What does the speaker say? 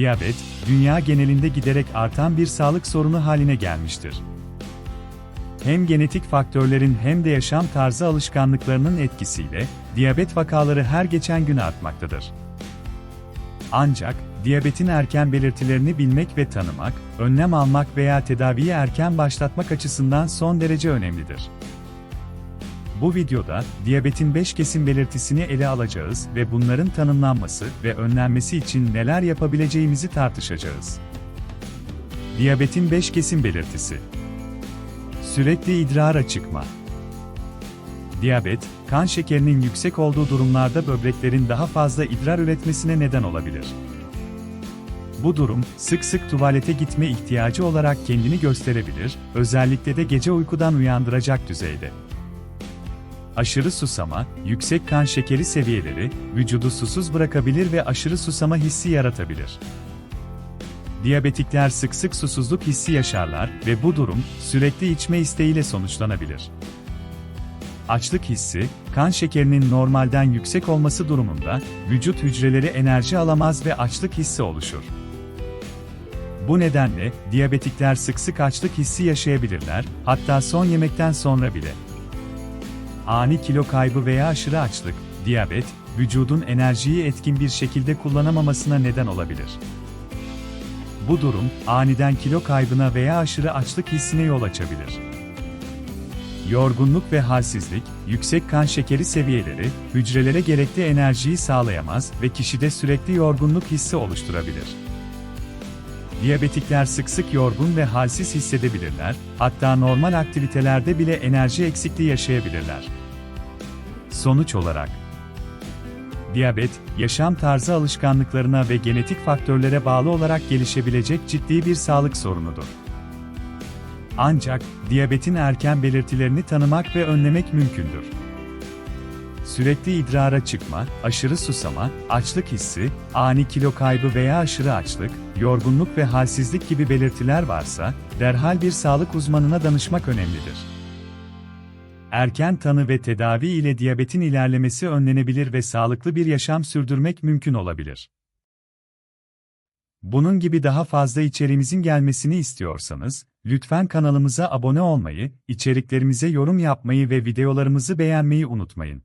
Diyabet, dünya genelinde giderek artan bir sağlık sorunu haline gelmiştir. Hem genetik faktörlerin hem de yaşam tarzı alışkanlıklarının etkisiyle diyabet vakaları her geçen gün artmaktadır. Ancak diyabetin erken belirtilerini bilmek ve tanımak, önlem almak veya tedaviyi erken başlatmak açısından son derece önemlidir. Bu videoda diyabetin 5 kesin belirtisini ele alacağız ve bunların tanımlanması ve önlenmesi için neler yapabileceğimizi tartışacağız. Diyabetin 5 kesin belirtisi. Sürekli idrara çıkma. Diyabet, kan şekerinin yüksek olduğu durumlarda böbreklerin daha fazla idrar üretmesine neden olabilir. Bu durum, sık sık tuvalete gitme ihtiyacı olarak kendini gösterebilir, özellikle de gece uykudan uyandıracak düzeyde. Aşırı susama, yüksek kan şekeri seviyeleri, vücudu susuz bırakabilir ve aşırı susama hissi yaratabilir. Diyabetikler sık sık susuzluk hissi yaşarlar ve bu durum, sürekli içme isteğiyle sonuçlanabilir. Açlık hissi, kan şekerinin normalden yüksek olması durumunda, vücut hücreleri enerji alamaz ve açlık hissi oluşur. Bu nedenle, diyabetikler sık sık açlık hissi yaşayabilirler, hatta son yemekten sonra bile. Ani kilo kaybı veya aşırı açlık, diyabet, vücudun enerjiyi etkin bir şekilde kullanamamasına neden olabilir. Bu durum, aniden kilo kaybına veya aşırı açlık hissine yol açabilir. Yorgunluk ve halsizlik, yüksek kan şekeri seviyeleri, hücrelere gerekli enerjiyi sağlayamaz ve kişide sürekli yorgunluk hissi oluşturabilir. Diyabetikler sık sık yorgun ve halsiz hissedebilirler, hatta normal aktivitelerde bile enerji eksikliği yaşayabilirler. Sonuç olarak, diyabet, yaşam tarzı alışkanlıklarına ve genetik faktörlere bağlı olarak gelişebilecek ciddi bir sağlık sorunudur. Ancak, diyabetin erken belirtilerini tanımak ve önlemek mümkündür. Sürekli idrara çıkma, aşırı susama, açlık hissi, ani kilo kaybı veya aşırı açlık, yorgunluk ve halsizlik gibi belirtiler varsa, derhal bir sağlık uzmanına danışmak önemlidir. Erken tanı ve tedavi ile diyabetin ilerlemesi önlenebilir ve sağlıklı bir yaşam sürdürmek mümkün olabilir. Bunun gibi daha fazla içeriğimizin gelmesini istiyorsanız, lütfen kanalımıza abone olmayı, içeriklerimize yorum yapmayı ve videolarımızı beğenmeyi unutmayın.